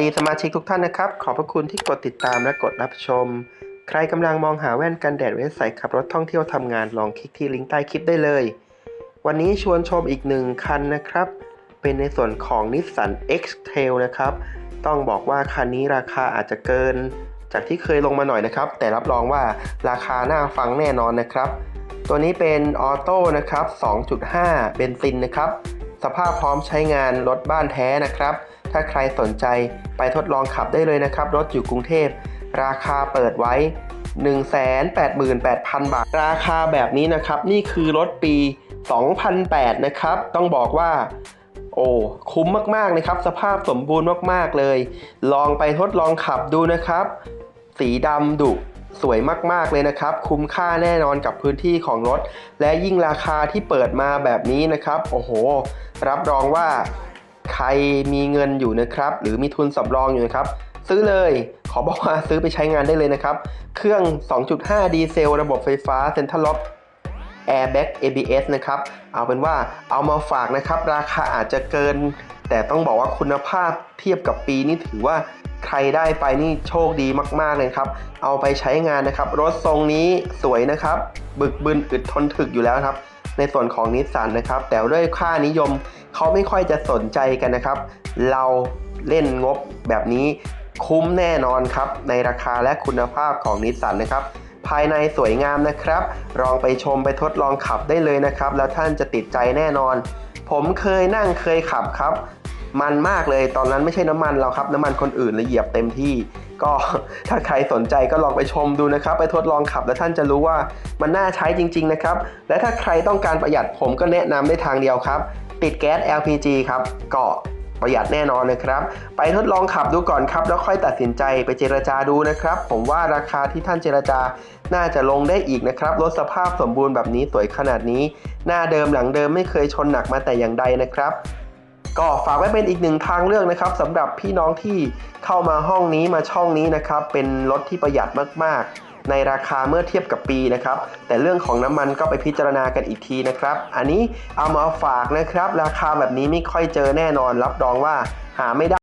ดีสมาชิกทุกท่านนะครับ ขอบพระคุณที่กดติดตามและกดรับชม ใครกำลังมองหาแว่นกันแดดไว้ใส่ขับรถท่องเที่ยวทำงานลองคลิกที่ลิงก์ใต้คลิปได้เลย วันนี้ชวนชมอีกหนึ่งคันนะครับ เป็นในส่วนของ Nissan X-Trail นะครับ ต้องบอกว่าคันนี้ราคาอาจจะเกิน จากที่เคยลงมาหน่อยนะครับ แต่รับรองว่าราคาน่าฟังแน่นอนนะครับ ตัวนี้เป็นออโต้นะครับ 2.5 เบนซินนะครับ สภาพพร้อมใช้งานรถบ้านแท้นะครับ ถ้าใครสนใจไปทดลองขับได้เลยนะครับ รถอยู่กรุงเทพ ราคาเปิดไว้ 188,000 บาท ราคาแบบนี้นะครับ นี่คือรถปี 2008 นะครับ ต้องบอกว่า โอ้คุ้มมากๆนะครับ สภาพสมบูรณ์มากๆเลย ลองไปทดลองขับดูนะครับ สีดำดุ สวยมากๆเลยนะครับ คุ้มค่าแน่นอนกับพื้นที่ของรถ และยิ่งราคาที่เปิดมาแบบนี้นะครับ โอ้โห รับรองว่าใครมีเงินอยู่นะครับ หรือมีทุนสำรองอยู่นะครับ ซื้อเลย ขอบอกว่าซื้อไปใช้งานได้เลยนะครับ เครื่อง 2.5 ดีเซล ระบบไฟฟ้าเซ็นทรัลล็อก Airbag ABS นะครับ เอาเป็นว่าเอามาฝากนะครับ ราคาอาจจะเกิน แต่ต้องบอกว่าคุณภาพเทียบกับปีนี้ถือว่า ใครได้ไปนี่โชคดีมากๆเลยครับ เอาไปใช้งานนะครับ รถทรงนี้สวยนะครับ บึกบึนอึดทนถึกอยู่แล้วครับ ในส่วนของนิสสันนะครับ แต่ด้วยค่านิยมเขาไม่ค่อยจะสนใจกันนะครับ เราเล่นงบแบบนี้คุ้มแน่นอนครับ ในราคาและคุณภาพของนิสสันนะครับ ภายในสวยงามนะครับ ลองไปชมไปทดลองขับได้เลยนะครับ แล้วท่านจะติดใจแน่นอน ผมเคยนั่งเคยขับครับ มันมากเลยตอนนั้นไม่ใช่น้ำมันเราครับ น้ำมันคนอื่นเลยเหยียบเต็มที่ ก็ถ้าใครสนใจก็ลองไปชมดูนะครับ ไปทดลองขับแล้วท่านจะรู้ว่ามันน่าใช้จริง ๆนะครับ และถ้าใครต้องการประหยัดผมก็แนะนำได้ทางเดียวครับ ติดแก๊ส LPG ครับก็ประหยัดแน่นอนนะครับ ไปทดลองขับดูก่อนครับ แล้วค่อยตัดสินใจไปเจรจาดูนะครับ ผมว่าราคาที่ท่านเจรจา น่าจะลงได้อีกนะครับ รถสภาพสมบูรณ์แบบนี้สวยขนาดนี้ หน้าเดิมหลังเดิมไม่เคยชนหนักมาแต่อย่างใดนะครับ ก็ฝากไว้เป็นอีกหนึ่งทางเลือกนะครับสำหรับพี่น้องที่เข้ามาห้องนี้มาช่องนี้นะครับ เป็นรถที่ประหยัดมากๆ ในราคาเมื่อเทียบกับปีนะครับ แต่เรื่องของน้ำมันก็ไปพิจารณากันอีกทีนะครับ อันนี้เอามาฝากนะครับ ราคาแบบนี้ไม่ค่อยเจอแน่นอนรับรองว่าหาไม่ได้